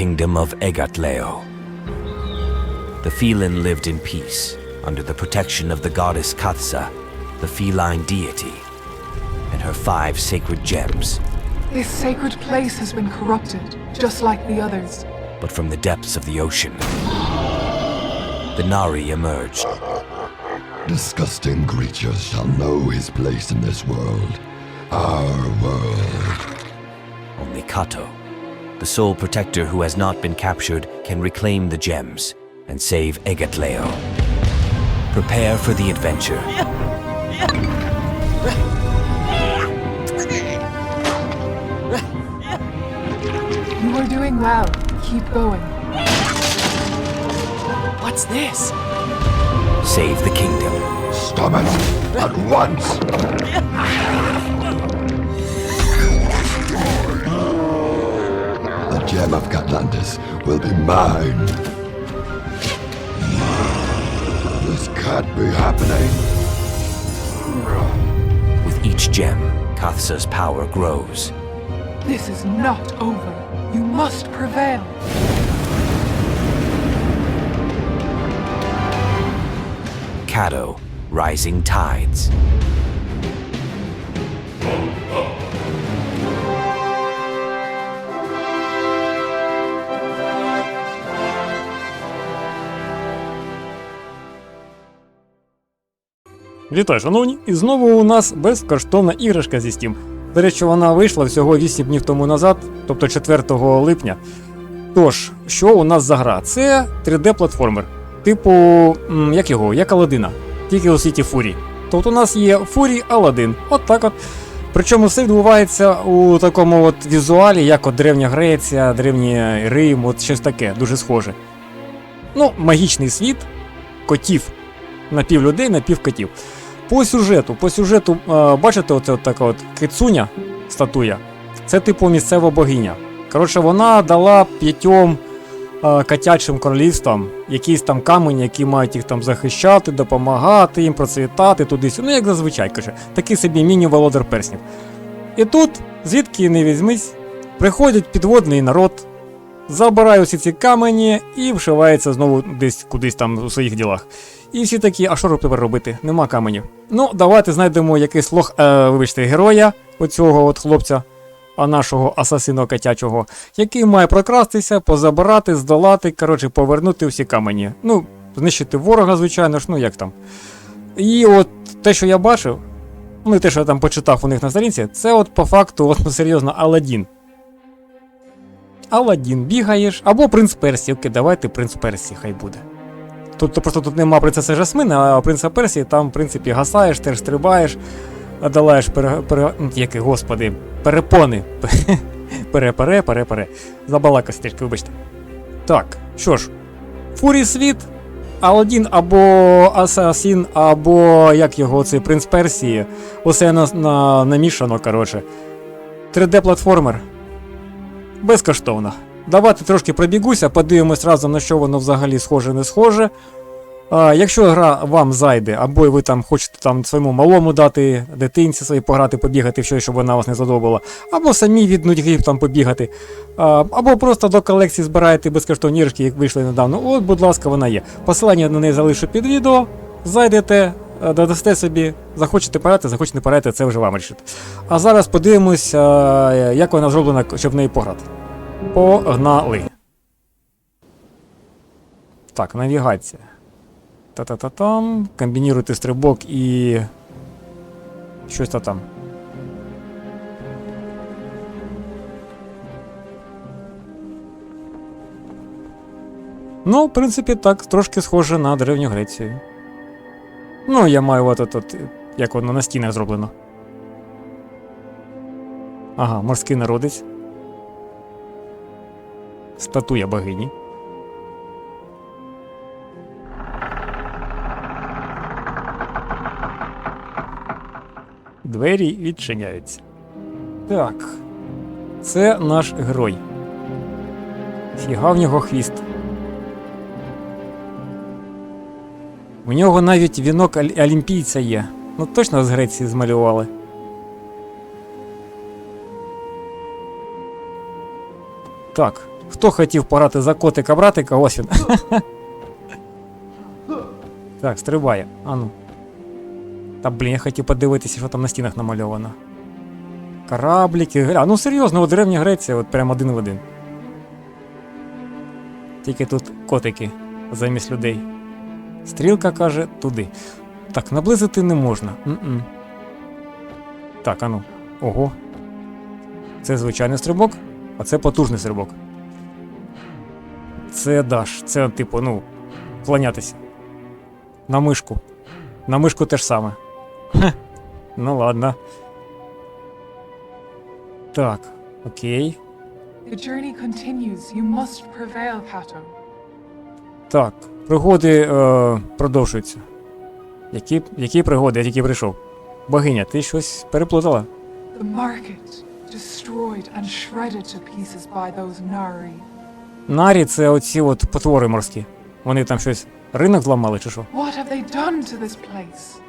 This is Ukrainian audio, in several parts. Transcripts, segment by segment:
kingdom of Egatleo. The feline lived in peace under the protection of the goddess Katsa, the feline deity, and her five sacred gems. This sacred place has been corrupted, just like the others. But from the depths of the ocean, the Nari emerged, Disgusting creatures shall know his place in this world. Our world. Only Kato, the sole protector who has not been captured, can reclaim the gems and save Egatleo. Prepare for the adventure. You are doing well. Keep going. What's this? Save the kingdom. Stop it! At once! Gem of Catlantis will be mine. This can't be happening. With each gem, Kathsa's power grows. This is not over. You must prevail. Kato, rising tides. Вітаю, шановні! І знову у нас безкоштовна іграшка зі Steam. До речі, вона вийшла всього 8 днів тому назад, тобто 4 липня. Тож, що у нас за гра? Це 3D-платформер. Типу, як його, як Аладдина, тільки у світі Фурі. Тобто у нас є Фурі Аладдин. От так от. Причому все відбувається у такому от візуалі, як от Древня Греція, Древній Рим, от щось таке, дуже схоже. Ну, магічний світ, котів. Напів людей, напів котів. По сюжету, по сюжету, е, бачите, оце от така от кицуня статуя. Це типу місцева богиня. Коротше, вона дала п'ятьом е, котячим королівствам якісь там камені, які мають їх там захищати, допомагати їм процвітати туди сюди Ну, як зазвичай каже, такий собі міні-володар перснів. І тут, звідки не візьмись, приходить підводний народ, забирає усі ці камені і вшивається знову десь кудись там у своїх ділах. І всі такі, а що тепер робити? Нема каменів. Ну, давайте знайдемо якийсь лох, е, вибачте, героя оцього от хлопця, а нашого асасина котячого, який має прокрастися, позабирати, здолати, коротше, повернути всі камені. Ну, знищити ворога, звичайно ж, ну як там. І от те, що я бачив, ну і те, що я там почитав у них на сторінці, це от по факту, от, ну серйозно, Аладдін. Аладдін бігаєш, або принц Персії. Окей, давайте принц Персії, хай буде. Тут то просто тут нема принцеси Жасмини, а принца Персії там, в принципі, гасаєш, теж стрибаєш, долаєш пере, пере, які, господи, перепони. Пере, пере, пере, пере. Забалакався трішки, вибачте. Так, що ж, Фурій світ, Аладдін або Асасін, або як його цей принц Персії. Усе на, на, намішано, коротше. 3D-платформер. Безкоштовно. Давайте трошки пробігуся, подивимось разом, на що воно взагалі схоже, не схоже. А, якщо гра вам зайде, або ви там хочете там своєму малому дати, дитинці своїй пограти, побігати щось, щоб вона вас не задобала, або самі від нудьги там побігати, а, або просто до колекції збираєте безкоштовні іграшки, як вийшли недавно. От, будь ласка, вона є. Посилання на неї залишу під відео. Зайдете, додасте собі, захочете порати, захочете не порати, це вже вам рішити. А зараз подивимось, е, як вона зроблена, щоб в неї пограти. Погнали. Так, навігація. Та-та-та-там. Комбініруйте стрибок і. Щось та там. Ну, в принципі, так, трошки схоже на Древню Грецію. Ну, я маю от, от, як воно на стінах зроблено. Ага, морський народець. Статуя богині. Двері відчиняються. Так. Це наш герой. Фіга в нього хвіст. У нього навіть вінок олімпійця є. Ну точно з Греції змалювали. Так, Хто хотів пограти за котика братика, ось він. так, стрибає. Ану. Та блін, я хотів подивитися, що там на стінах намальовано. Корабліки, гля. Ну серйозно, от древня Греція, от прям один в один. Тільки тут котики замість людей. Стрілка каже туди. Так, наблизити не можна. М-м. Так, ану. Ого. Це звичайний стрибок, а це потужний стрибок. Це даш. Це, типу, ну, клонятися. На мишку. На мишку те ж саме. Хе. Ну ладно. Так, окей. The journey continues. You must prevail, Kato. Так, пригоди е, продовжуються. Які, які пригоди, я тільки прийшов. Богиня, ти щось переплутала? Нарі це оці от потвори морські. Вони там щось ринок зламали чи що?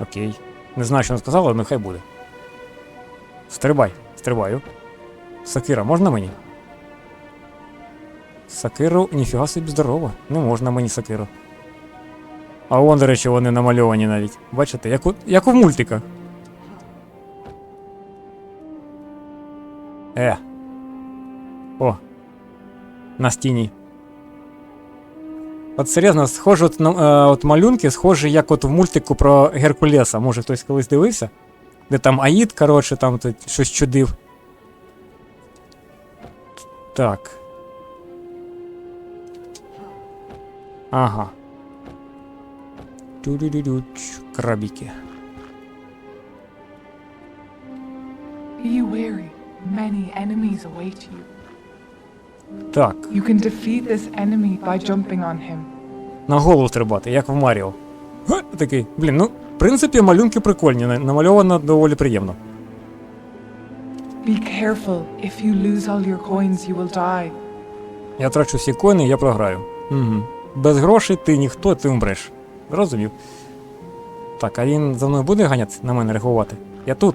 Окей. Не знаю, що вона сказала, але нехай буде. Стрибай, стрибаю. Сакира, можна мені? Сакиру, ніфіга собі здорово. Не можна мені сакиру. А вон, до речі, вони намальовані навіть. Бачите, як у, як у мультиках. Е. О. На стіні. От серйозно, схоже, от, е, от малюнки схожі, як от в мультику про Геркулеса. Може хтось колись дивився? Де там Аїд, коротше, там тут щось чудив. Так. Ага. Тю-ду-ду-ду-ч, Крабіки. Be wary. Many enemies await you. Так, You can defeat this enemy by jumping on him. на голову стрибати, як в Маріо. Га, Такий, блін, ну, в принципі, малюнки прикольні, на- намальовано доволі приємно. Be careful. If you lose all your coins, you will die. Я трачу всі коїни, я програю. Угу. Без грошей ти ніхто, ти умреш. Зрозумів. Так, а він за мною буде ганяти на мене реагувати? Я тут.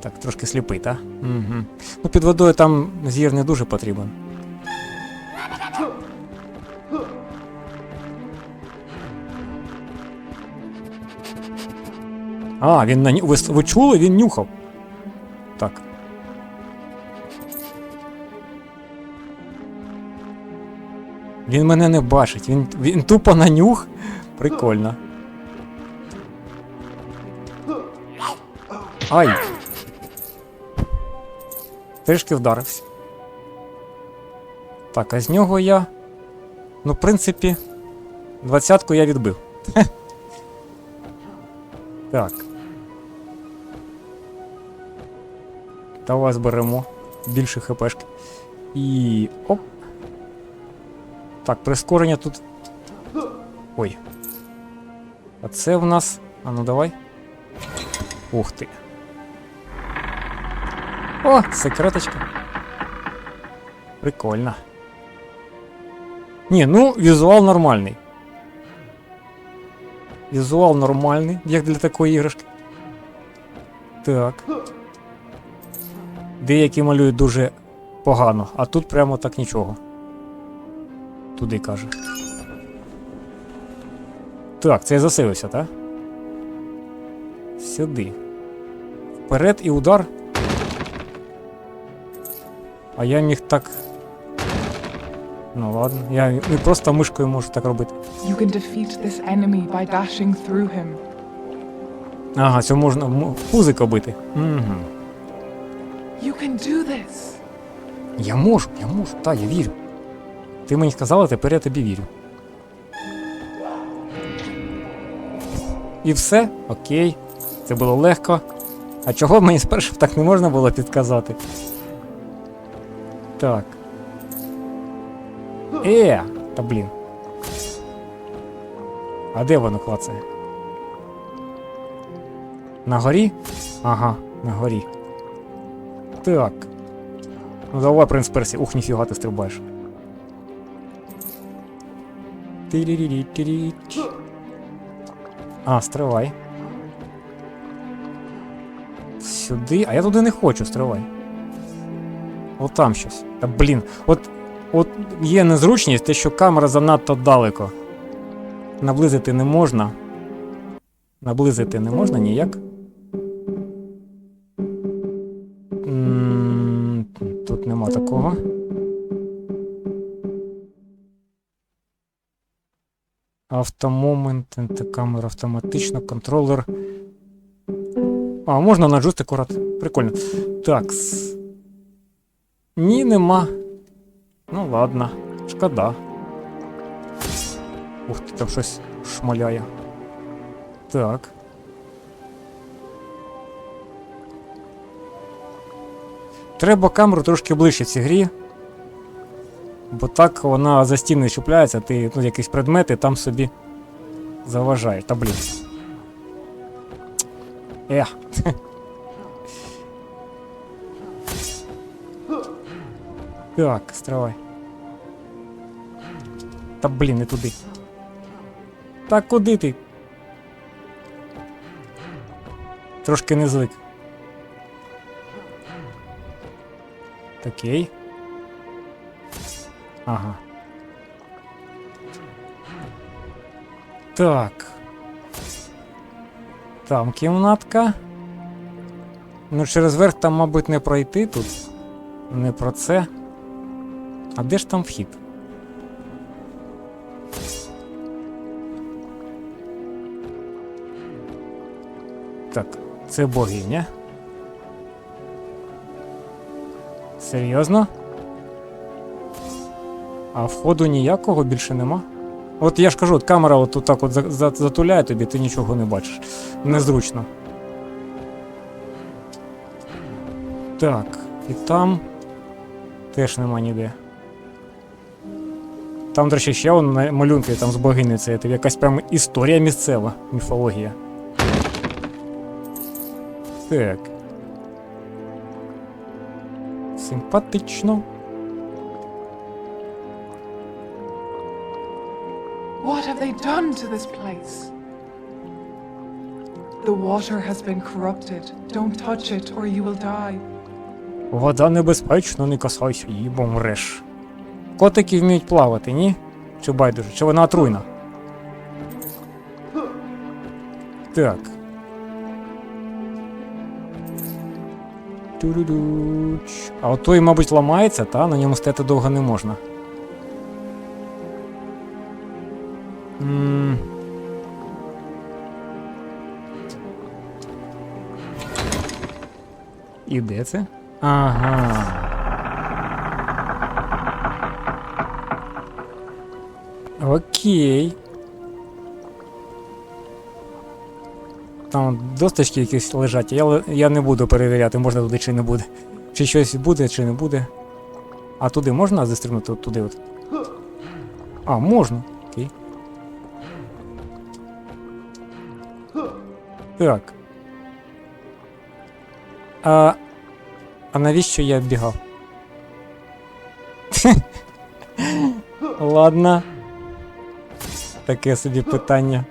Так, трошки сліпий, та? Угу. Ну, під водою там зір не дуже потрібен. А, він на ню- ви, ви чули? Він нюхав. Так. Він мене не бачить, він, він тупо на нюх. Прикольно. Ай! Трішки вдарився. Так, а з нього я. Ну, в принципі, двадцятку я відбив. Так. Давай зберемо більше хпшки. І. оп. Так, прискорення тут. Ой. А це в нас. А ну давай. Ух ти. О, секреточка. Прикольно. Ні, ну, візуал нормальний. Візуал нормальний, як для такої іграшки. Так. Деякі малюють дуже погано, а тут прямо так нічого. Туди каже. Так, це я засилився, так? Сюди. Вперед і удар. А я міг так. Ну ладно, я не просто мишкою можу так робити. You can defeat this enemy by dashing through him. Ага, це можна пузика бити. Угу. You can do this. Я можу, я можу, так, я вірю. Ти мені сказала, тепер я тобі вірю. І все, окей. Це було легко. А чого мені спершу так не можна було підказати? Так. Е, та блін. А де воно клацає? На горі? Ага, на горі. Так. Ну давай, принц Персі. Ух, ніфіга ти стрибаєш. Тирірі-тиріч. А, стривай. Сюди. А я туди не хочу, стривай. От там щось. Та блін. От От є незручність, те, що камера занадто далеко. Наблизити не можна. Наблизити не можна ніяк. Автомомент, антикамера автоматично, контролер. А, можна на джойстик акурат. Прикольно. Так. Ні, нема. Ну ладно, шкода. Ух ти, там щось шмаляє. Так. Треба камеру трошки ближче в цій грі. Бо так вона за стіни чіпляється, ти ну, якісь предмети там собі заважає. Та блін. Ех. Так, стривай. Та блін, не туди. Та куди ти? Трошки не звик. Окей. Ага. Так. Там кімнатка. Ну, через верх там, мабуть, не пройти тут. Не про це. А де ж там вхід? Так, це богиня. Серйозно? А входу ніякого більше нема. От я ж кажу, от камера от так от за- за- затуляє тобі, ти нічого не бачиш. Незручно. Так, і там теж нема ніде. Там, до речі, ще вон малюнки там з богині, це якась прям історія місцева, міфологія. Так. Симпатично. They done to this place? The water has been corrupted. Don't touch it or you will die. Вода небезпечна, не касайся її, бо мреш. Котики вміють плавати, ні? Чи байдуже? Чи вона отруйна? Так. Ту-ду-дуч. А от той, мабуть, ламається, та на ньому стояти довго не можна. І де це? Ага. Окей. Там досточки якісь лежать, я, я не буду перевіряти, можна туди чи не буде. Чи щось буде, чи не буде. А туди можна застрибнути от туди от? А, можна. Так. А, а навіщо я бігав? Ладно. Таке собі питання.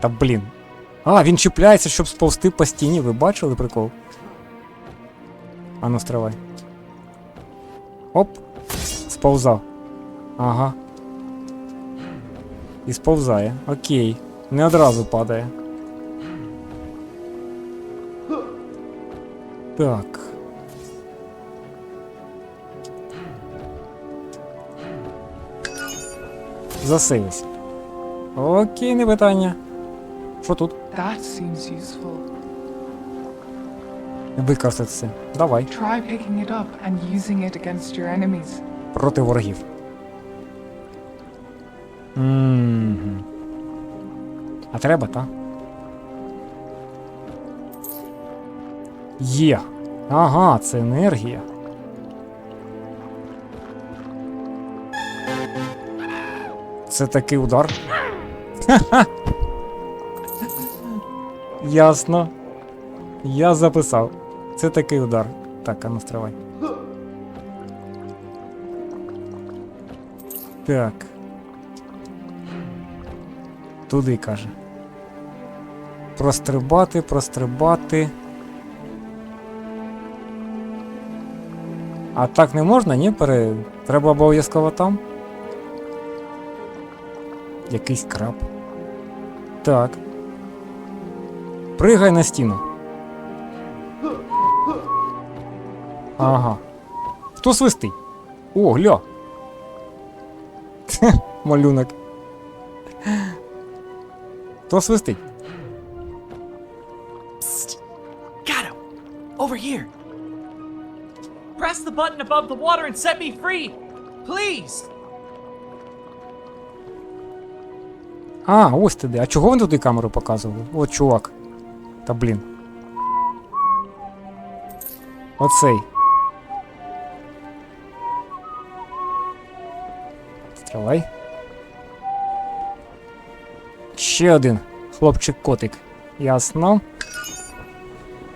Та блін. А, він чіпляється, щоб сповзти по стіні. Ви бачили прикол? Ану, стривай. Оп. Сповзав. Ага. І сповзає. Окей. Не одразу падає. Так. Засився. Окей, не питання. Що тут? That seems useful. Використатися. Давай. Try picking it up and using it against your enemies. Проти ворогів. Мгм. А треба, та? Є. Ага, це енергія. Це такий удар. Ха-ха. Ясно. Я записав. Це такий удар. Так, а ну. Так. Туди каже. Прострибати, прострибати. А так не можна, ні? Пере... Треба обов'язково там. Якийсь краб. Так. Пригай на стіну. Ага. Хто свистить? О, гля. Малюнок. Хто свистить? Button above the water and set me free! Please! А, ось ти де. А чого він туди камеру показував? От чувак. Та блін. Оцей. Стривай. Ще один хлопчик-котик. Ясно.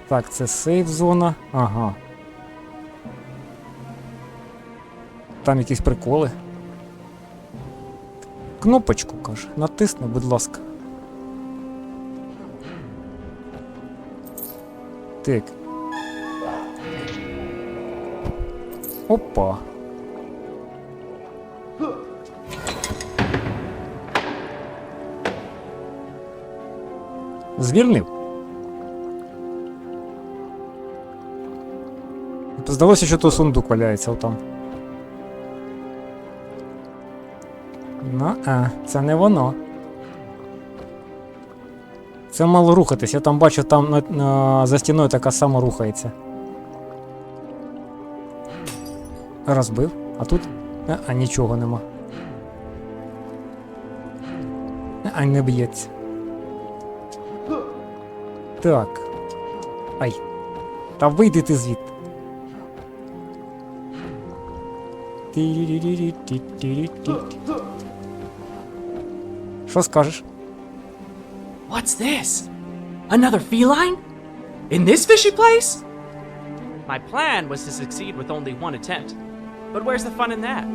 Так, це сейф зона. Ага. Там якісь приколи. Кнопочку, каже. Натисни, будь ласка. Так. Опа. Звільнив. Здалося, що то сундук валяється отам. Ну, а, це не воно. Це мало рухатись. Я там бачу, там на, на, за стіною така сама рухається. Розбив. А тут? А, а нічого нема. А не б'ється. Так. Ай. Та вийди ти звідти. Ті-ді-ді-ді-ді-ді-ді. Що скажеш? What's this? Another feline? In this fishy place? My plan was to succeed with only one attempt. But where's the fun in that?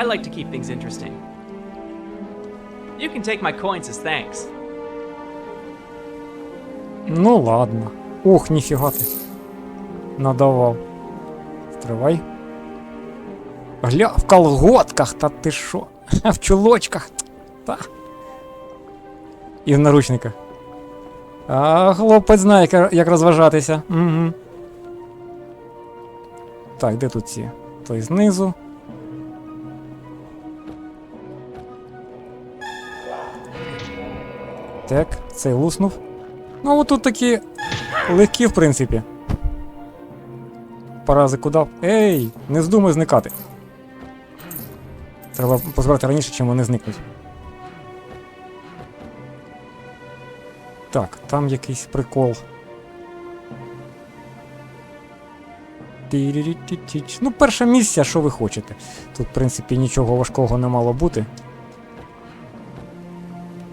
I like to keep things interesting. You can take my coins as thanks. Ну ладно. Ох, ніфіга ти. Надавав. Стривай. Гля, в колготках, та ти шо? В чулочках. Та. І в наручниках. А, хлопець знає, як- розважатися. Угу. Так, де тут ці? Той знизу. Так, цей луснув. Ну, от тут такі легкі, в принципі. Парази куди? Ей, не здумай зникати. Треба позбирати раніше, чим вони зникнуть. Так, там якийсь прикол. Ну, перша місія, що ви хочете. Тут, в принципі, нічого важкого не мало бути.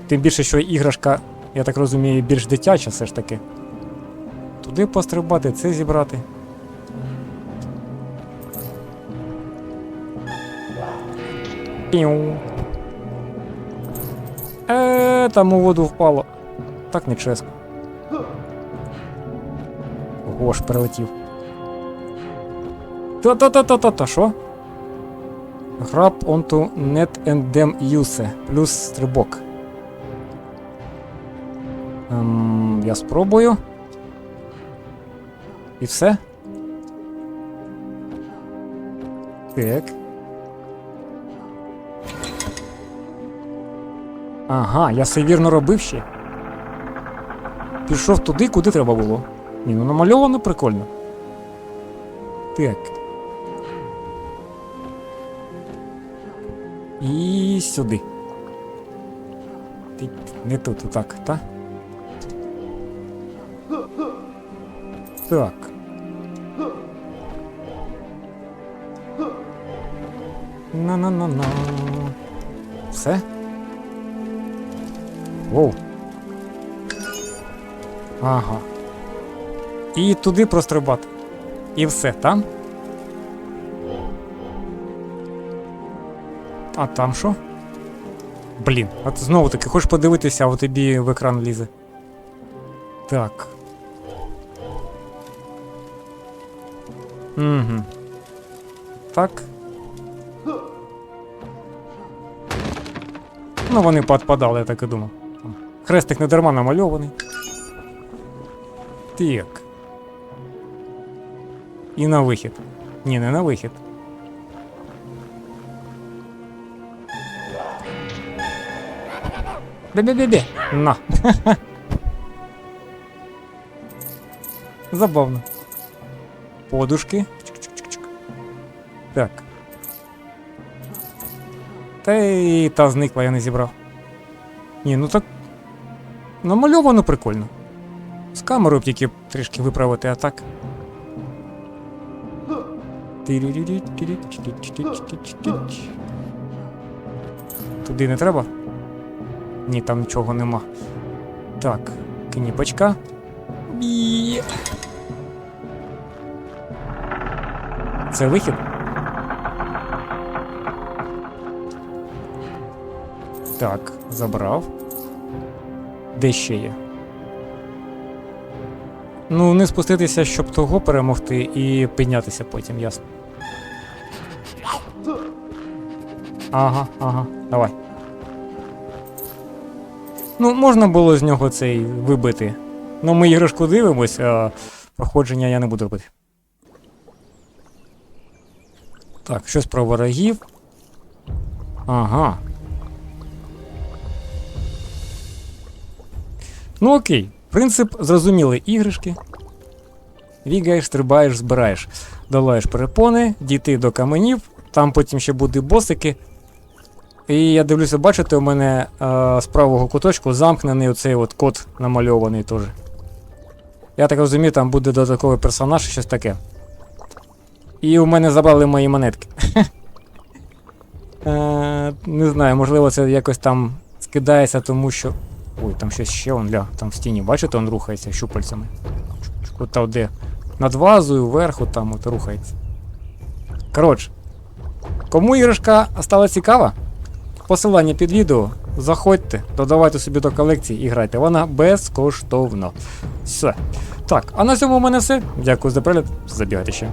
Тим більше, що іграшка, я так розумію, більш дитяча все ж таки. Туди пострибати, це зібрати. Піу. Е, там у воду впало. Так нечесно. Гош прилетів. Та-та-та-та-та-та, що? Grab onto net and dem use. Плюс стрибок. Ем, я спробую. І все. Так. Ага, я все вірно робив ще. Пішов туди, куди треба було. Ні, ну намальовано прикольно. Так. І сюди. Не тут, так, та? Так. На-на-на-на. Все? Воу. Ага. І туди прострибати. І все, там? А там що? Блін, от знову таки, хочеш подивитися, а тобі в екран лізе. Так. Угу. так. Ну, вони поотпадали, я так і думав. Хрестик не дарма намальований. Так. І на вихід. Ні, не на вихід. Бе-бе-бе-бе. На. Забавно. Подушки. Чик-чик-чик-чик. Так. Та й та зникла, я не зібрав. Ні, ну так. Намальовано прикольно. З камерою б тільки трішки виправити, а так. Туди не треба? Ні, там нічого нема. Так, кніпочка. Це вихід? Так, забрав. Де ще є? Ну, не спуститися, щоб того перемогти, і піднятися потім, ясно. Ага, ага, давай. Ну, можна було з нього цей вибити. Ну, ми іграшку дивимось, а проходження я не буду робити. Так, щось про ворогів. Ага. Ну окей. Принцип зрозуміли іграшки. Бігаєш, стрибаєш, збираєш. Долаєш перепони, дійти до каменів, там потім ще будуть босики. І я дивлюся, бачите, у мене е, з правого куточку замкнений оцей от код намальований теж. Я так розумію, там буде додатковий персонаж, щось таке. І у мене забрали мої монетки. Е, Не знаю, можливо, це якось там скидається, тому що. Ой, там щось ще он, ля, там в стіні, бачите, он рухається щупальцями. От там де. Над вазою, вверху там от рухається. Коротше. Кому іграшка стала цікава? Посилання під відео. Заходьте, додавайте собі до колекції і грайте. Вона безкоштовно. Все. Так, а на цьому у мене все. Дякую за перегляд. Забігайте ще.